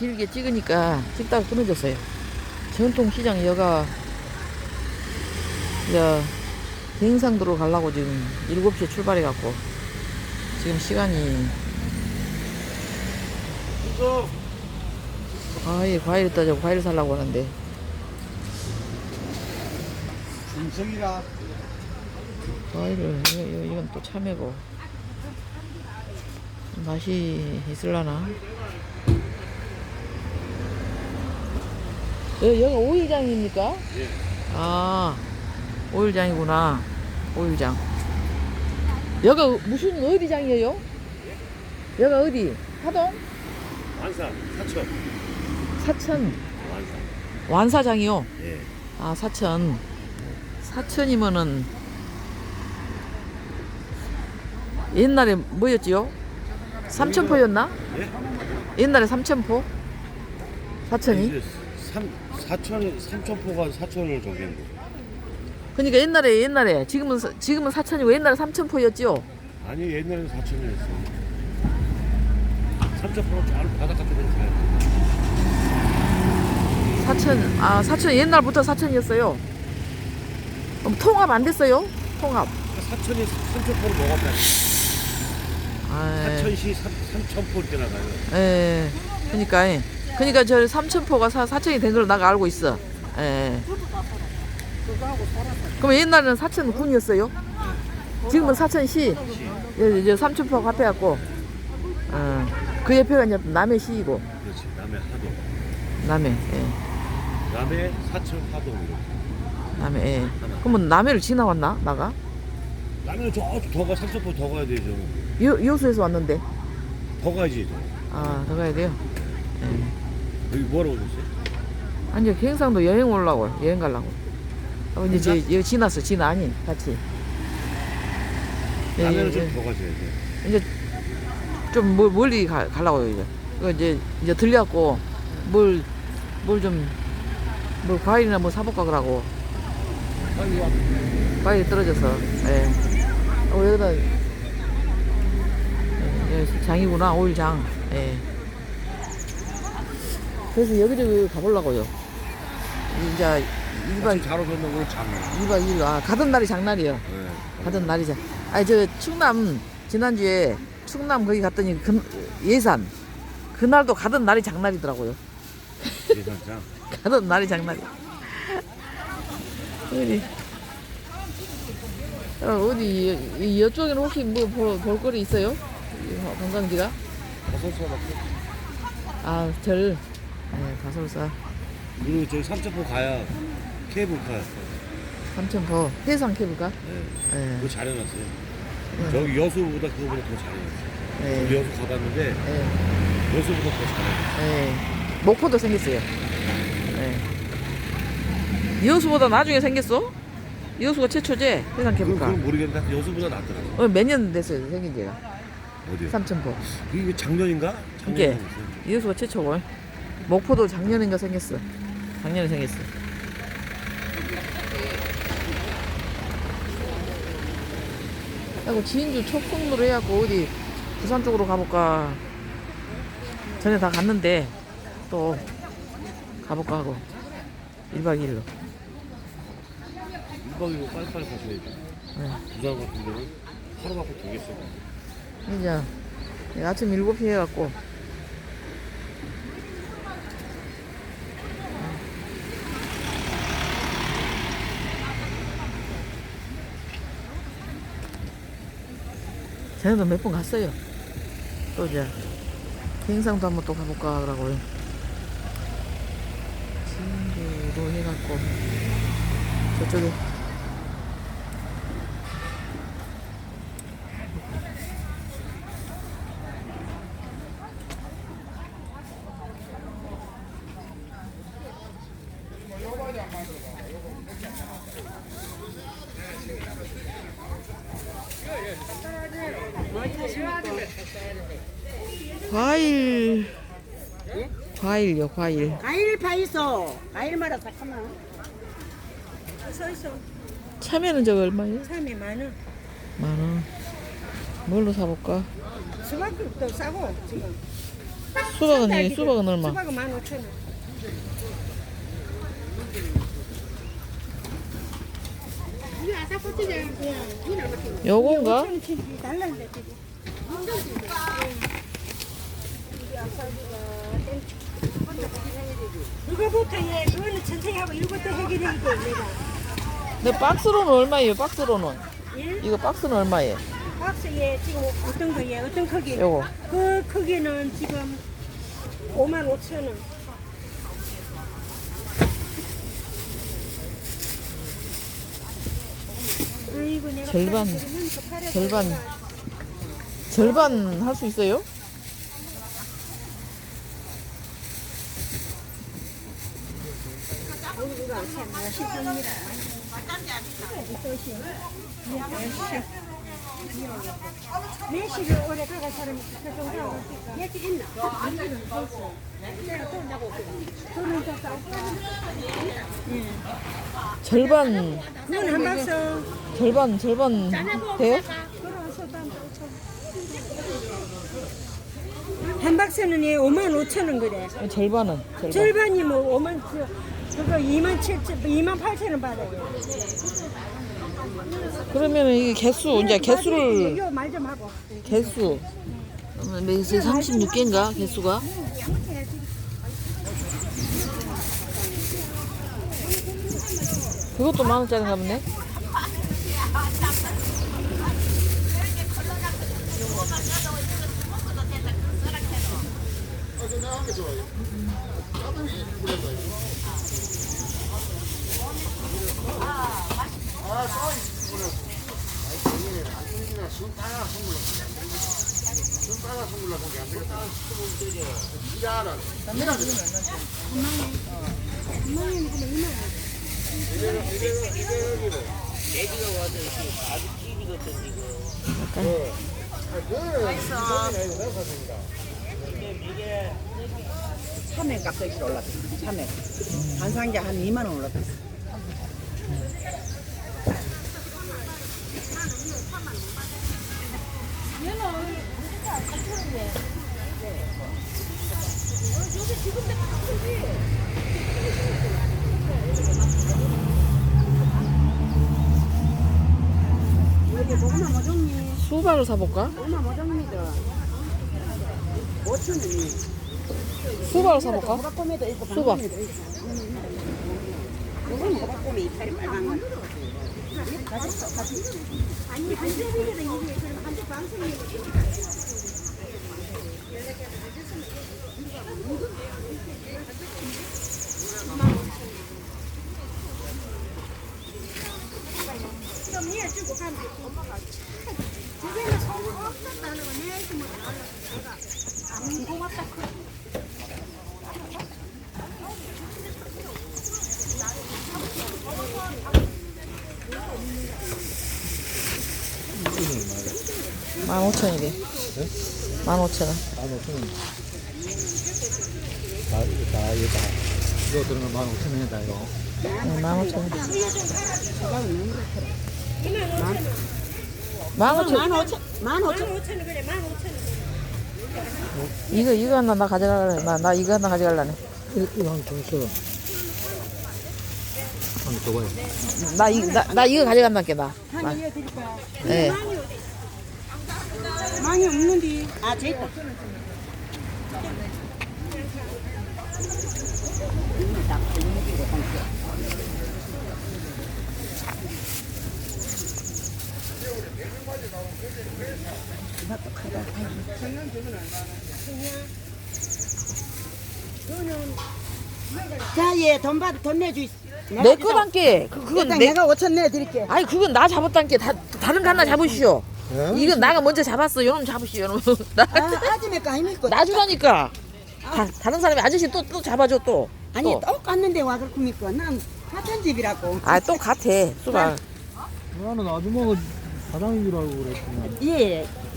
길게 찍으니까 찍다가 끊어졌어요. 전통시장 여가 이제 갱상도로 가려고 지금 7시에 출발해갖고 지금 시간이 과일 과일 따자고 과일 살라고 하는데. 중성이라. 과일을 이거, 이건 또 참외고. 맛이 있을라나 여, 여기가 오일장입니까? 예. 아 오일장이구나 오일장 여기가 무슨 어디 장이에요? 여기가 어디? 하동? 완산 사천 사천 완산 완사장이요 예 아 사천 사천이면은 옛날에 뭐였지요? 삼천포였나? 예? 옛날에 삼천포? 사천이? 이제 삼 사천 삼천포가 사천을 저기 한 거. 그러니까 옛날에 옛날에 지금은 사- 지금은 사천이고 옛날에 삼천포였지요. 아니 옛날에는 사천이었어. 삼천포는 저 바닷가 쪽으로 가야 돼. 사천 아 사천 옛날부터 사천이었어요. 그럼 통합 안 됐어요? 통합. 그 사천이 삼천포를 먹었다. 아, 사천시 삼, 삼천포 이렇게 나가요. 예. 그러니까 예. 그러니까 저 삼천포가 사, 사천이 된걸 나가 알고 있어. 예. 그럼 옛날에는 사천군이었어요? 지금은 사천시. 예, 이제 삼천포 앞에 갖고. 어. 그 옆에가 이제 남해시이고 그렇지. 남해 하동. 남해. 예. 남해 사천 하동. 남해. 예. 그러면 남해를 지나왔나? 나가? 남해는 저더 가 삼천포 더 가야 되죠. 여, 여수에서 왔는데. 더 가야지. 더. 아, 더 가야 돼요. 예. 여기 뭐라고 그랬어요? 아니, 경상도 여행 오려고, 여행 가려고. 어, 이제 저, 여기 지났어, 지나, 아니, 같이. 예, 예, 좀 예. 더 가셔야 돼. 이제 좀 멀- 멀리 가, 가려고요, 이제. 그 이제, 이제 들려갖고, 뭘, 뭘 좀, 뭐 과일이나 뭐 사볼까 그러고. 과일이 떨어져서, 예. 어, 여기다, 예, 예, 장이구나, 오일장. 예. 그래서 여기저기 가보려고요. 이제, 2박, 마침 잘 오셨는 건 장어. 2박 2일, 아, 가던 날이 장날이요. 네. 가던 날이자. 아니 저 충남 지난주에 충남 거기 갔더니 그, 예산 그날도 가던 날이 장날이더라고요. 예산장. 가던 날이 장날이. 어디 어, 어디 이- 이쪽에는 혹시 뭐 볼, 볼거리 있어요? 이 관광지가? 아 절. 네, 가설사 그리고 저기 삼천포 가야 케이블카. 삼천포 해상 케이블카. 네. 네. 그거 잘 해놨어요. 네. 저기 여수보다 그거보다 더 잘 해놨어요. 우리 네. 여수 가봤는데 네. 여수보다 더 잘 해놨어요. 네. 목포도 생겼어요. 네. 여수보다 나중에 생겼어? 여수가 최초지? 해상 그건, 케이블카. 그건 모르겠는데 여수보다 낫더라고요. 어, 몇년 됐어요, 생긴 지가. 어디요? 삼천포. 이게 작년인가? 이게. 작년에 생겼어요. 여수가 최초고. 목포도 작년인가 생겼어. 작년에 생겼어. 하고 진주 촉성로로 해갖고 어디 부산 쪽으로 가볼까. 전에 다 갔는데 또 가볼까 하고 1박 2일로. 1박이면 빨리빨리 가셔야죠. 네. 부산 같은 데는 하루 갖고 되겠어요. 이제 아침 7시 해갖고 쟤네도 몇 번 갔어요. 또 이제 행상도 한번 또 가볼까 하라고요. 진주로 해갖고 저쪽에 과일 과일요 과일 과일 파 있어. 과일 말아 잠깐만. 서 있어. 참외는 저거 얼마예요? 참이 많아. 만원 뭘로 사볼까? 수박도 싸고 지금. 수박은 이 수박은 얼마? 수박은 15,000원. 이거 아삭코치장 그냥 이는 얼마 요건가? 5,000원치 달라는데 되게. 그거부터 얘 그거는 천천히 하고 이것도 해결해야 돼 내가. 근데 박스로는 얼마예요? 박스로는 예? 이거 박스는 얼마예요? 박스에 지금 어떤 거예 어떤 크기? 요거 그 크기는 지금 5만 5천 원. 아이고 내가 절반, 절반. 절반 할 수 있어요? 우리가 참 맛있습니다. 매실을 오래 가가 사람이 그 정도 예지 있나? 매실은 없어. 내가 또 나고 돈은 더 싸고. 절반 그건 한 박스. 절반 절반 돼요? 그럼 한 박스는 얘 5만 5천 원 그래. 절반은 절반 절반이 뭐 5만 저, 저거 2만 7천 2만 8천 원 받아요. 그러면은 이게 개수 이제 개수를 이거 말 좀 하고. 개수 매세 36개인가 개수가? 그것도 만 원짜리인가 보네. 참외 값도 이렇게 올랐어. 참외. 한 상자 한 2만 원 올랐어. 이게 뭐가 모종이? 수박을 사볼까? 얼마 모종입니다. 5천 원이. 수박을 사볼까? 빨간 건. 아니 한 접이라도 이게 그럼 한접 방송이 좀 내주고 가면 엄마가 저게는 속 없었다는 거 내가 안 고맙다 만 오천이래. 만 오천 원. 만 오천 원. 다 이거 다 이거 다 이거 들으면 만 오천 원이다 이거. 응, 만 오천 원. 만 오천. 만 오천 만 오천 원 그래 만 오천 원 이거 이거 하나 나 가져갈래. 나나 이거 하나. 이거 한번. 한번 더 봐요. 나 이 나 나 이거 가져간다께 나. 나. 한 이어 드릴까? 예. 많이 없는데. 아, 저 있다. 자, 얘돈 받, 돈 내주. 내 거단께. 그 그건 내. 내가 5천 내드릴게. 아니 그건 나 잡았단께. 다 다른 거 하나 잡으시오. 예? 이건 나가 먼저 잡았어. 요놈 잡으시오. 요놈. 나 아, 아줌마가 아닙니까? 놔주라니까. 다, 다른 사람이 아저씨 또 또 잡아줘 또. 아니, 또. 똑같는데 와 그렇습니까? 난 사천 집이라고. 아 또 같아 수박. 나는 아줌마가 사장인 줄 알고 그랬구나. 예,